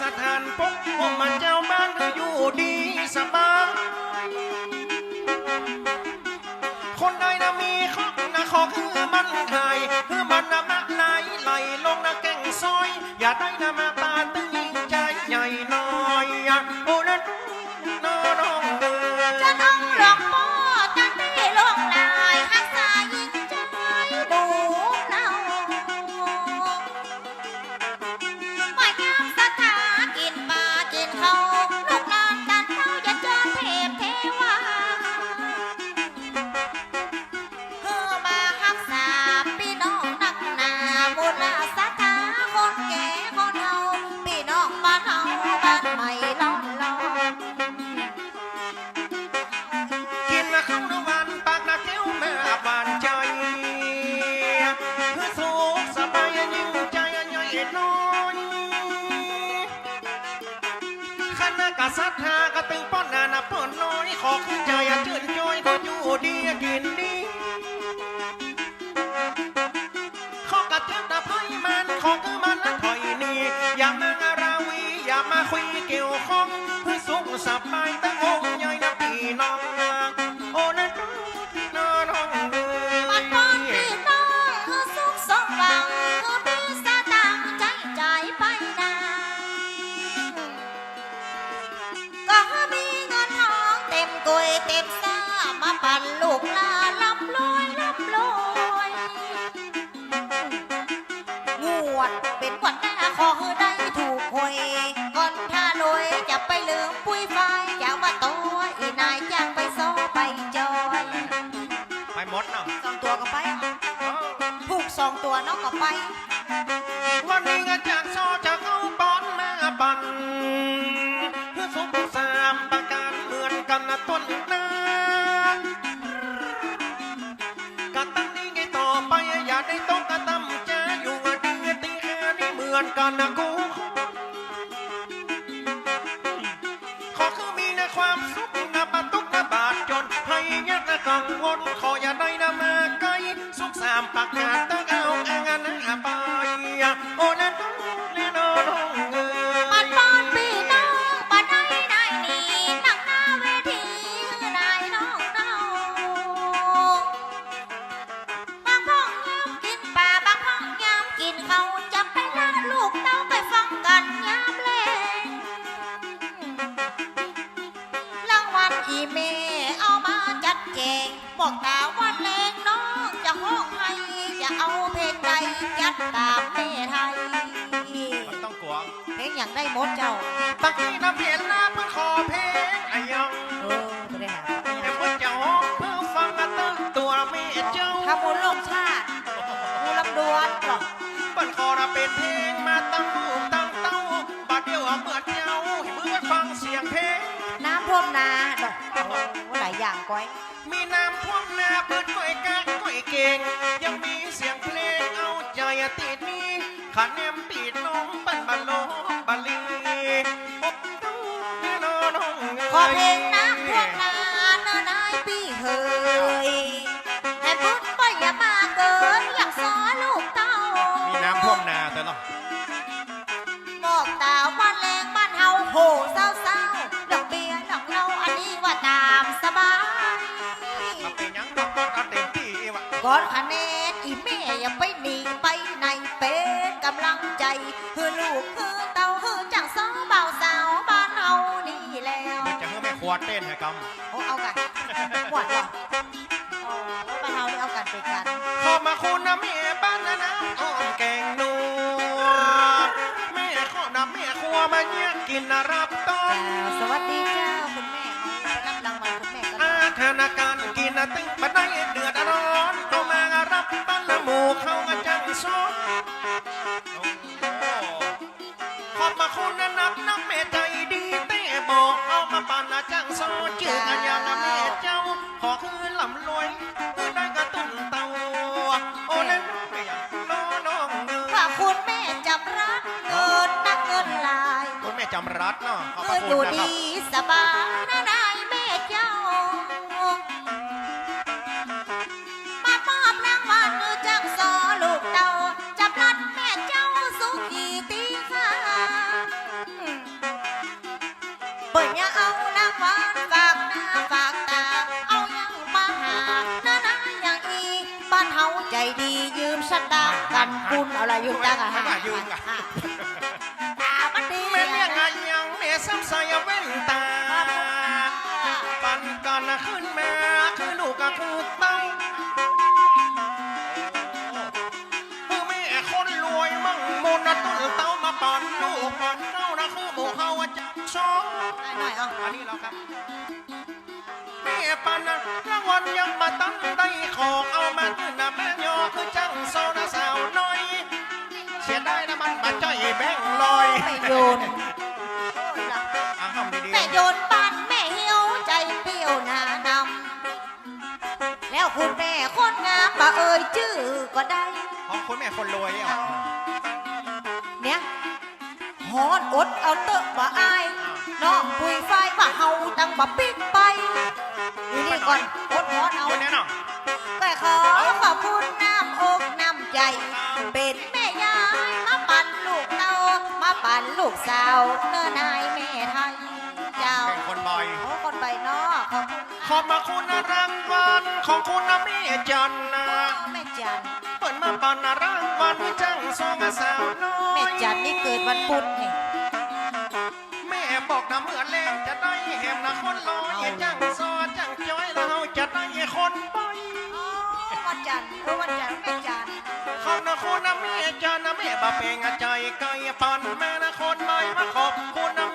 สถานปกป้องมันเจ้าบ้านก็อยู่ดีสบายคนใดนะมีข้อนะขอคือมันไทยคือมันนะมักไหลไหลลงนะแก่งซอย อย่าได้นะมา สัตริย์หากระตึงป้อนนานาป้อนน้อยขอขึ้นใจชื่นจ้อยก็อยู่ดีกินดีขอกระเทียมตะไพมันขอคือมันละถอยนี่อย่ามาราวีอย่ามาคุยเกี่ยวข้องเพื่อสุขสบายตั้าปั่นลูกหลานร่ำรวยร่ำรวยงวดเป็นวันหน้าขอให้ได้ถูกหวยก่อนท่ารวยจะไปลืมปุ้ยไฟอยากมาตัวอีนายจ้างไปโซไปจอยไปหมดเนาะสองตัวก็ไปผูกสองตัวน้องก็ไป วันนี้ก็จากซอจากเอาปอนมา ด้หมดเจ้าตะกี้นะเพียนนะเพื่อขอเพลงไอ้ยังเออไม่ได้หาเดี๋ยวเพื่อเจ้าเพื่อฟังกันตั้งตัวแม่เจ้าทำบุญลงชาติกูลำดวนหรอกเปิ้นขอนะเป็นเพลงมาตั้งลูกตั้งเต้าบัดเดียวเอาเมื่อเจ้าให้เพื่อนฟังเสียงเพลงน้ำท่วมนาดอกโอ้หลายอย่างก้อยมีน้ำท่วมนาเปิดก้อยกากก้อยเก่งยังมี ก่อนคะแนนอีแม่อย่าไปหนีไปไหนเป็นกำลังใจคือลูกคือเต้าคือจังสองเบาสาวบ้านเฮานี่แล้วเดี๋ยวจะเพื่อแม่ควรเต้นให้กโอ้เอากันปวดหรอโอ้บ้านเฮานี่เอากันไปกันำขอบมาคุณนะแม่บ้านนะนะอ้อมแกงนัวแม่ขอนะแม่ครัวมาเนี่ยกินนะรับต้อจ้านสวัสดีเจ้าคุณแม่เอารับรางวัลคุณแม่กันอาธนาก จำรัดเนาะขอบพคืระอคุอยู่ณนะครับดีสบายนะนายแม่เจ้า มามอบรางวัลจังสอลูกเต่าจับรัดแม่เจ้าสุขีตีค่ะอืมเอาน้ำหวานฝากหน้าฝากตา เอายังมาหาหน้าหน้าอย่างอีบ้านเฮาใจดียืมสตางค์กันบุญเอาอะไรยืมตังค์อะ ไม่ว่ายืมอะ คือลูกก็คือเต้าคือแม่คนรวยมั่งมนต์นตุ้นเต้ามาปั่นลูกปั่นเต้านะคือหมู่เขาจังสองหน่อยเอาอันนี้เราครับแม่ปันนะรางวัลยังมาตั้งได้ของเอามาขึ้นนะแม่ยอคือจังโซนะสาวน้อย เสียได้นะมันมาจ้อยแบงลอยไม่โยน แล้วคุณแม่คนงามมาเอ่ยชื่อก็ได้ๆของคุณแม่คนรวยอะเนี่ยฮอนอดเอาเตอะบ่อายน้องปุยไฟว่าเฮาตั้งบ่ปิ๊กไปอยู่นี่ก่อนอดฮอนเอา คนนี้เนาะก็ขอขอบคุณน้ำอกน้ำใจ เป็นแม่ยายมาปั่นลูกเต้ามาปั่นลูกสาวเนื้อนายแม่ไทย ขอบคุณขอบมาคุณนะรางวัลของคุณนะแม่จันนะแม่จันเปิดมาปันนะรางวัลจังสองสาวน้อยแม่จันนี่เกิดวันพุธนี่แม่บอกนะเมื่อแรงจะได้แหมนะคนลอยจังซอจังจ้อยเราจะได้คนไปอ๋อวันจันทร์เออวันจันทร์แม่จันขอบนะคุณนะแม่จันนะแม่บาเปงใจไก่ปันแม่นะคนใบมาขอบคุณนะ